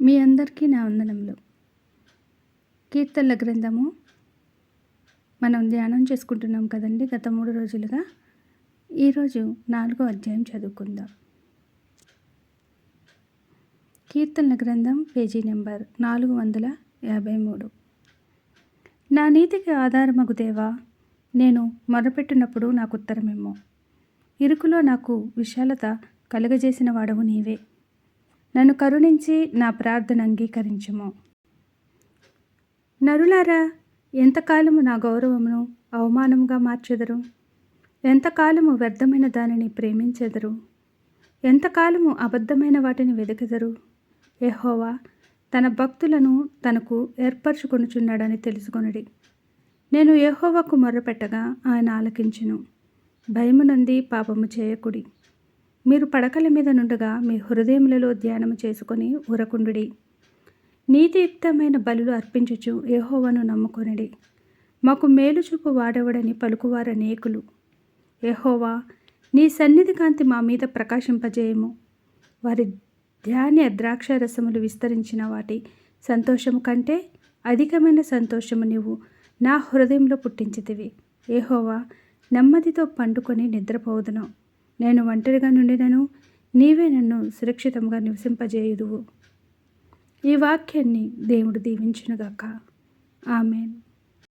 మీ అందరికీ నా వందనములు. కీర్తనల గ్రంథము మనం ధ్యానం చేసుకుంటున్నాం కదండి గత మూడు రోజులుగా. ఈరోజు నాలుగో అధ్యాయం చదువుకుందాం. కీర్తనల గ్రంథం పేజీ నెంబర్ నాలుగు వందల యాభై మూడు. నా నీతికి ఆధారమగు దేవా నేను మొరపెట్టినప్పుడు నాకు ఉత్తరమేమో ఇరుకులో నాకు విశాలత కలుగజేసిన వాడవు నీవే. నన్ను కరుణించి నా ప్రార్థన అంగీకరించుము. నరులారా ఎంతకాలము నా గౌరవమును అవమానముగా మార్చెదరు? ఎంతకాలము వ్యర్థమైన దానిని ప్రేమించెదరు? ఎంతకాలము అబద్ధమైన వాటిని వెదకెదరు? ఎహోవా తన భక్తులను తనకు ఏర్పరచుకొనుచున్నాడని తెలుసుకొనుడి. నేను ఎహోవాకు మొర్రపెట్టగా ఆయన ఆలకించును. భయమునంది పాపము చేయకుడి. మీరు పడకల మీద నుండగా మీ హృదయములలో ధ్యానము చేసుకొని ఉరకుండుడి నీతియుక్తమైన బలులు అర్పించుచు ఏహోవను నమ్ముకొనిడి. మాకు మేలు చూపు వాడవడని పలుకువారనేకులు ఏహోవా నీ సన్నిధి కాంతి మా మీద ప్రకాశింపజేయము. వారి ధ్యాన ద్రాక్షరసములు విస్తరించిన వాటి సంతోషము కంటే అధికమైన సంతోషము నీవు నా హృదయంలో పుట్టించితివి. ఏహోవా నెమ్మదితో పండుకొని నిద్రపోదును నేను ఒంటరిగా నుండినను నీవే నన్ను సురక్షితంగా నివసింపజేయుదువు. ఈ వాక్యాన్ని దేవుడు దీవించునుగాక. ఆమెన్.